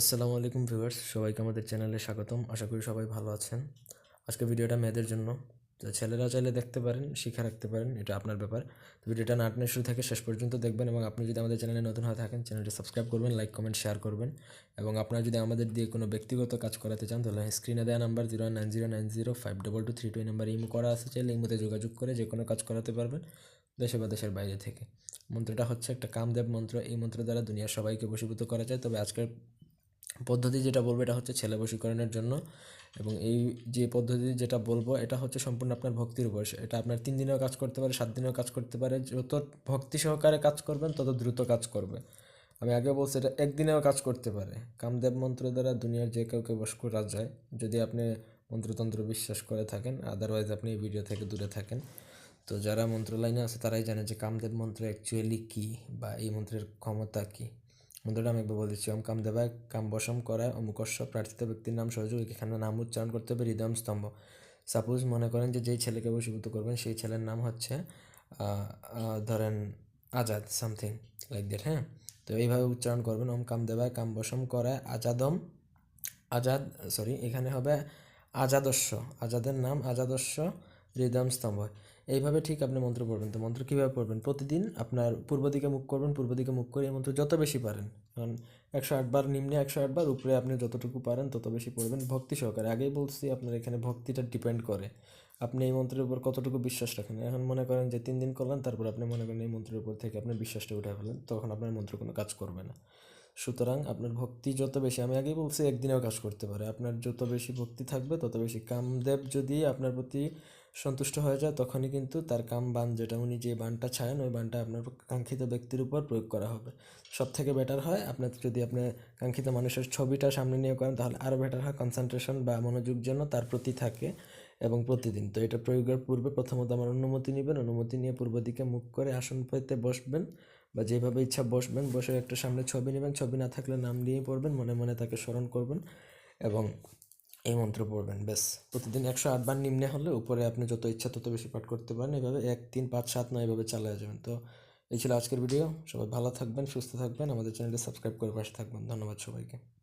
আসসালামু আলাইকুম ভিউয়ার্স, সবাইকে আমাদের চ্যানেলে স্বাগতম। আশা করি সবাই ভালো আছেন। আজকে ভিডিওটা মেয়েদের জন্য। তো ছেলেরা চাইলে দেখতে পারেন, শিখে রাখতে পারেন, এটা আপনার ব্যাপার। তো ভিডিওটা নাটনের শুরু থেকে শেষ পর্যন্ত দেখবেন এবং আপনি যদি আমাদের চ্যানেলে নতুন হয়ে থাকেন, চ্যানেলটি সাবস্ক্রাইব করবেন, লাইক, কমেন্ট, শেয়ার করবেন এবং আপনারা যদি আমাদের দিয়ে কোনো ব্যক্তিগত কাজ করাতে চান, তাহলে স্ক্রিনে দেওয়া number zero nine zero nine zero five double two three two number imo করা আছে, চাইলে ইমোতে যোগাযোগ করে যে কোনো কাজ করাতে পারবেন দেশে বা দেশের বাইরে থেকে। মন্ত্রটা হচ্ছে একটা কামদেব মন্ত্র। এই মন্ত্র দ্বারা দুনিয়ার সবাইকে বশীভূত করা যায়। তবে আজকের পদ্ধতি যেটা বলব, এটা হচ্ছে ছেলে বশীকরণের জন্য। এবং এই যে পদ্ধতি যেটা বলব, এটা হচ্ছে সম্পূর্ণ আপনার ভক্তির উপর। এটা আপনার তিন দিনেও কাজ করতে পারে, সাত দিনেও কাজ করতে পারে। যত ভক্তি সহকারে কাজ করবেন, তত দ্রুত কাজ করবে। আমি আগে বলছি, এটা একদিনেও কাজ করতে পারে। কামদেব মন্ত্র দ্বারা দুনিয়ার যে কাউকে বশ করা যায়। যদি আপনি মন্ত্রতন্ত্র বিশ্বাস করে থাকেন আদারওয়াইজ আপনি এই ভিডিও থেকে দূরে থাকেন। তো যারা মন্ত্র লাইনে আছে, তারাই জানে যে কামদেব মন্ত্র অ্যাকচুয়ালি কী বা এই মন্ত্রের ক্ষমতা কী। মন্ত্রটা আমি একবার বলেছি ওম কাম দেবায়, কাম বসম করায় অমুকস্য প্রার্থিত ব্যক্তির নাম সহযোগ এখানে নাম উচ্চারণ করতে হবে, হৃদয়ম স্তম্ভ। সাপোজ মনে করেন যে যেই ছেলেকে বশীভূত করবেন, সেই ছেলের নাম হচ্ছে ধরেন আজাদ সামথিং লাইক দ্যাট হ্যাঁ? তো এইভাবে উচ্চারণ করবেন, ওম কাম দেবায়, কাম বসম করায়, আজাদম, আজাদ সরি এখানে হবে আজাদস্য, আজাদের নাম আজাদস্য হৃদয়ম স্তম্ভ এইভাবে ঠিক আপনি মন্ত্র পড়বেন তো। মন্ত্র কীভাবে পড়বেন? প্রতিদিন আপনার পূর্ব দিকে মুখ করবেন, পূর্ব দিকে মুখ করে এই মন্ত্র যত বেশি পারেন। কারণ একশো আটবার নিম্নে একশো আটবার উপরে আপনি যতটুকু পারেন তত বেশি পড়বেন ভক্তি সহকারে। আগেই বলছি আপনার এখানে ভক্তিটা ডিপেন্ড করে। আপনি এই মন্ত্রের উপর কতটুকু বিশ্বাস রাখেন? এখন মনে করেন যে তিন দিন করলেন, তারপর আপনি মনে করেন এই মন্ত্রের উপর থেকে আপনি বিশ্বাসটা উঠে ফেলেন তখন আপনার মন্ত্র কোনো কাজ করবে না। সুতরাং আপনার ভক্তি যত বেশি, আমি আগেই বলছি একদিনেও কাজ করতে পারে। আপনার যত বেশি ভক্তি থাকবে, তত বেশি কামদেব যদি আপনার প্রতি সন্তুষ্ট হয়ে যায়, তখনই কিন্তু তার কাম বান যেটা, উনি যে বানটা ছায়েন, ওই বানটা আপনার কাঙ্ক্ষিত ব্যক্তির উপর প্রয়োগ করা হবে। সব থেকে বেটার হয়, আপনার যদি আপনি কাঙ্ক্ষিত মানুষের ছবিটা সামনে নিয়ে করেন, তাহলে আরও বেটার হয় কনসেন্ট্রেশন বা মনোযোগ যেন তার প্রতি থাকে এবং প্রতিদিন। তো এটা প্রয়োগের পূর্বে প্রথমত আমার অনুমতি নেবেন, অনুমতি নিয়ে পূর্ব দিকে মুখ করে আসন পেতে বসবেন। বা যেভাবে ইচ্ছা বসবেন, বসে একটা সামনে ছবি নেবেন, ছবি না থাকলে নাম নিয়েই পড়বেন, মনে মনে তাকে স্মরণ করবেন এবং এই মন্ত্র পড়বেন, ব্যাস। প্রতিদিন একশো আটবার নিম্নে হলে উপরে আপনি যত ইচ্ছা তত বেশি পাঠ করতে পারেন, এভাবে এক, তিন, পাঁচ, সাত নয় এভাবে চালিয়ে যাবেন। তো এই ছিল আজকের ভিডিও। সবাই ভালো থাকবেন, সুস্থ থাকবেন। আমাদের চ্যানেলটি সাবস্ক্রাইব করে পাশে থাকবেন। ধন্যবাদ সবাইকে।